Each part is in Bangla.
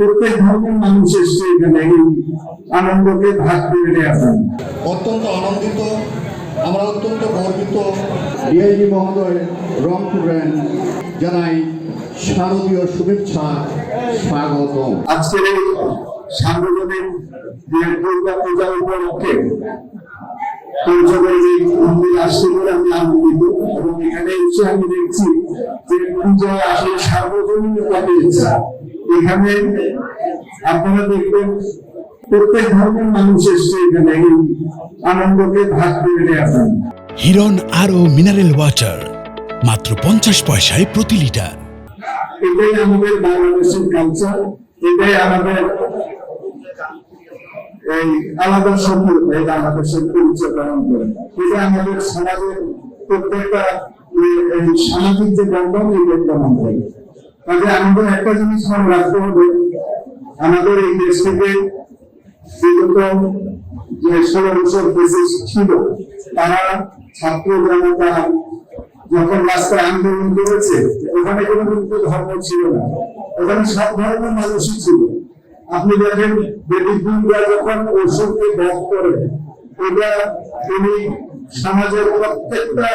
প্রত্যেক ধর্মের মানুষ এসছে এখানে এই আনন্দকে ভাগ করে নেওয়ার জন্য অত্যন্ত আনন্দিত আমরা অত্যন্ত গর্বিত ডিআইজি মহোদয় রংপুর জানাই শারদীয় শুভেচ্ছা স্বাগতম। আজকের এই সার্বজনীন দুর্গা পূজা উপলক্ষে মন্দির আসছে বলে আমি আনন্দিত এবং এখানে এসে আমি দেখছি যে পূজা আসলে সার্বজনীনতা পেয়েছে এখানে আপনারা দেখবেন প্রত্যেক ধর্মের মানুষ এসছে এখানে এই আনন্দকে ভাগ করে জন্য হিরন আরও মিনারেল ওয়াটার মাত্র পঞ্চাশ পয়সায় প্রতি লিটার। এটাই আমাদের বাংলাদেশের কালচার এটাই আমাদের এই আলাদা সম্পর্ক এটা আমাদের পরিচয় প্রদান করে। এটা আমাদের সমাজের প্রত্যেকটা সামাজিক যে বন্ধন এই বন্ধন করে আমাদের একটা জিনিস মনে রাখতে হবে। আমাদের এই বিগত যে ষোলো বছর দেশে ছিল, তারা ছাত্র জনতা যখন রাস্তায় আন্দোলন করেছে, ওখানে কোনো কিন্তু ধর্ম ছিল না। ওখানে সব ধর্মের মানুষই ছিল। আপনি দেখেন দেবীরা যখন ওষুধকে ব্যাগ করে ওটা তিনি সমাজের প্রত্যেকটা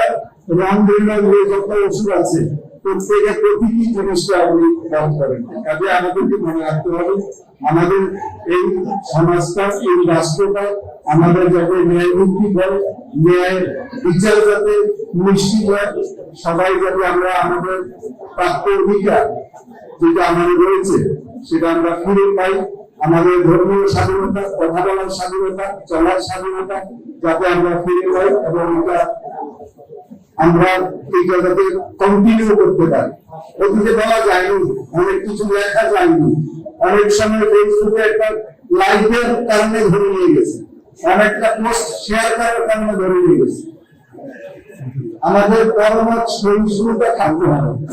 রং বিরঙের যত ওষুধ আছে প্রত্যেকের প্রতিটি জিনিসটা ব্যাগ করেন। কাজে আমাদেরকে মনে রাখতে হবে, আমাদের এই সমাজটা, এই রাষ্ট্রটা আমাদের যাতে হয় বিচার যাতে নিশ্চিত হয়, সবাই যাতে আমরা আমাদের প্রাপ্য অধিকার যেটা আমাদের রয়েছে, সেটা আমরা ফিরে পাই। আমাদের ধর্মীয় স্বাধীনতা, কথা বলার স্বাধীনতা, চলার স্বাধীনতা যাতে আমরা ফিরে পাই এবং এটা আমরা এই জায়গাতে কন্টিনিউ করতে পারি। অতীতে বলা যায়নি, অনেক কিছু লেখা যায়নি। অনেক সময় ফেসবুকে একটা লাইভের কারণে ধরে নিয়ে গেছে। অনেকটা পোস্ট শেয়ার করার কারণে ধরে নিয়ে গেছে। আমাদের পরমাত সহিষ্ণুতা থাকতে হবে।